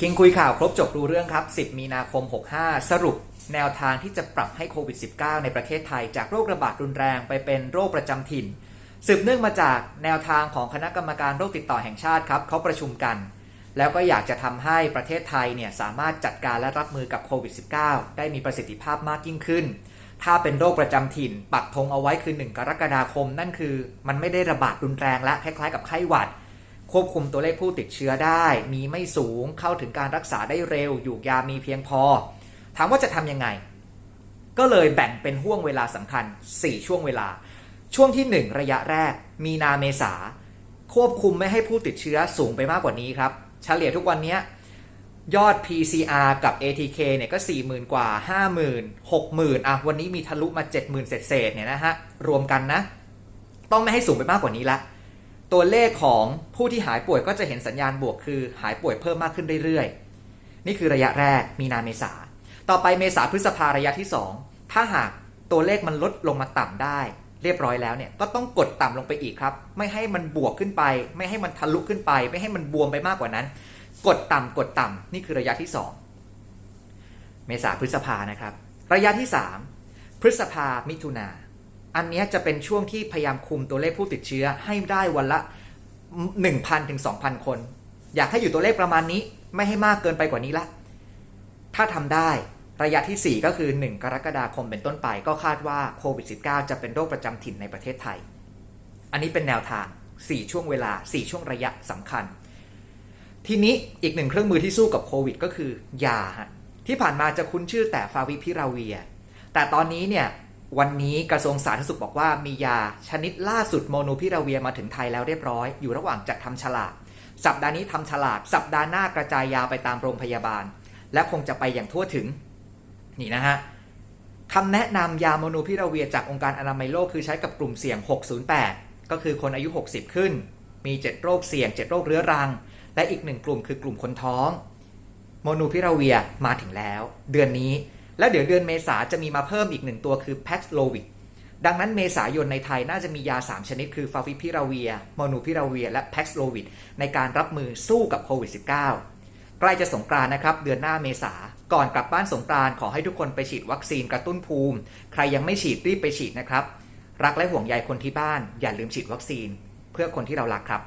คิงคุยข่าวครบจบรู้เรื่องครับ 10 มีนาคม 65 สรุปแนวทางที่จะปรับให้โควิด -19 ในประเทศไทย จากโรคระบาดรุนแรงไปเป็นโรคประจำถิ่น สืบเนื่องมาจากแนวทางของคณะกรรมการโรคติดต่อแห่งชาติครับเขาประชุมกัน แล้วก็อยากจะทำให้ประเทศไทยเนี่ยสามารถจัดการและรับมือกับโควิด -19 ได้มีประสิทธิภาพมากยิ่งขึ้น ถ้าเป็นโรคประจำถิ่น ปักธงเอาไว้คือ 1 กรกฎาคม นั่นคือ มันไม่ได้ระบาดรุนแรงและคล้ายๆกับไข้หวัด ควบคุมตัวเลขผู้ติดเชื้อได้ มีไม่สูงเข้าถึงการรักษาได้เร็ว อยู่ยามีเพียงพอ ถามว่าจะทำยังไง ก็เลยแบ่งเป็นห่วงเวลาสำคัญ 4 ช่วงเวลา ช่วงที่ 1 ระยะแรก มีนาเมษา ควบคุมไม่ให้ผู้ติดเชื้อสูงไปมากกว่านี้ครับ เฉลี่ยทุกวันนี้ยยอด PCR กับ ATK เนี่ยก็ 40,000 กว่า 50,000 60,000 อะ วันนี้มีทะลุมา 70,000 เศษๆเนี่ยนะฮะ รวมกันนะ ต้องไม่ให้สูงไปมากกว่านี้ละ ตัวเลขของผู้ที่หายป่วยก็จะเห็นสัญญาณบวกคือหายป่วยเพิ่มมากขึ้นเรื่อยๆ นี่คือระยะแรกมีนาเมษา ต่อไปเมษาพฤษภาระยะที่ 2 ถ้าหากตัวเลขมันลดลงมาต่ำได้ เรียบร้อยแล้วเนี่ยก็ต้องกดต่ำลงไปอีกครับ ไม่ให้มันบวกขึ้นไป ไม่ให้มันทะลุขึ้นไป ไม่ให้มันบวมไปมากกว่านั้น กดต่ำกดต่ำนี่คือระยะที่ 2 เมษาพฤษภานะครับ ระยะที่ 3 พฤษภามิถุนา อันนี้จะเป็นช่วงที่พยายามคุมตัวเลขผู้ติดเชื้อให้ได้วันละ 1,000ถึง2,000 คน อยากให้อยู่ตัวเลขประมาณนี้ไม่ให้มากเกินไปกว่านี้ละ ถ้าทำได้ระยะทีสี่ 4 ก็คือ 1 กรกฎาคมเป็นต้นไป ก็คาดว่าโควิด -19 จะเป็นโรคประจำถิ่นในประเทศไทย อันนี้เป็นแนวทาง 4 ช่วงเวลา 4 ช่วงระยะสำคัญ ทีนี้อีกหนึ่งเครื่องมือที่สู้กับโควิด ก็คือยาฮะที่ผ่านมาจะคุ้นชื่อแต่ฟาวิพิราเวีย แต่ตอนนี้เนี่ย วันนี้กระทรวงสาธารณสุขบอกว่ามียาชนิดล่าสุดโมโนพิราเวียมาถึงไทยแล้วเรียบร้อย อยู่ระหว่างจัดทำฉลาก สัปดาห์นี้ทำฉลาก สัปดาห์หน้ากระจายยาไปตามโรงพยาบาล และคงจะไปอย่างทั่วถึง นี่นะฮะคำแนะนำยาโมโนพิราเวียจากองค์การอนามัยโลกคือใช้กับกลุ่มเสี่ยง 608 ก็คือคนอายุ 60 ขึ้น มี 7 โรคเสี่ยง 7 โรคเรื้อรัง และอีกหนึ่งกลุ่มคือกลุ่มคนท้อง โมโนพิราเวียมาถึงแล้ว เดือนนี้ แล้วเดี๋ยวเดือนเมษาจะมีมาเพิ่มอีกหนึ่งตัวคือ p a x l o v i d ดังนั้นเมษายนในไทยน่าจะมียา 3 ชนิดคือฟาวิพิราเวียโมนูพิราเวีย และ p a x l o v i d ในการรับมือสู้กับโควิด -19 ใกล้จะสงกรานนะครับ เดือนหน้าเมษาก่อนกลับบ้านสงกรานขอให้ทุกคนไปฉีดวัคซีนกระตุ้นภูมิ ใครยังไม่ฉีดรีบไปฉีดนะครับ รักและห่วงใยคนที่บ้าน อย่าลืมฉีดวัคซีน เพื่อคนที่เรารักครับ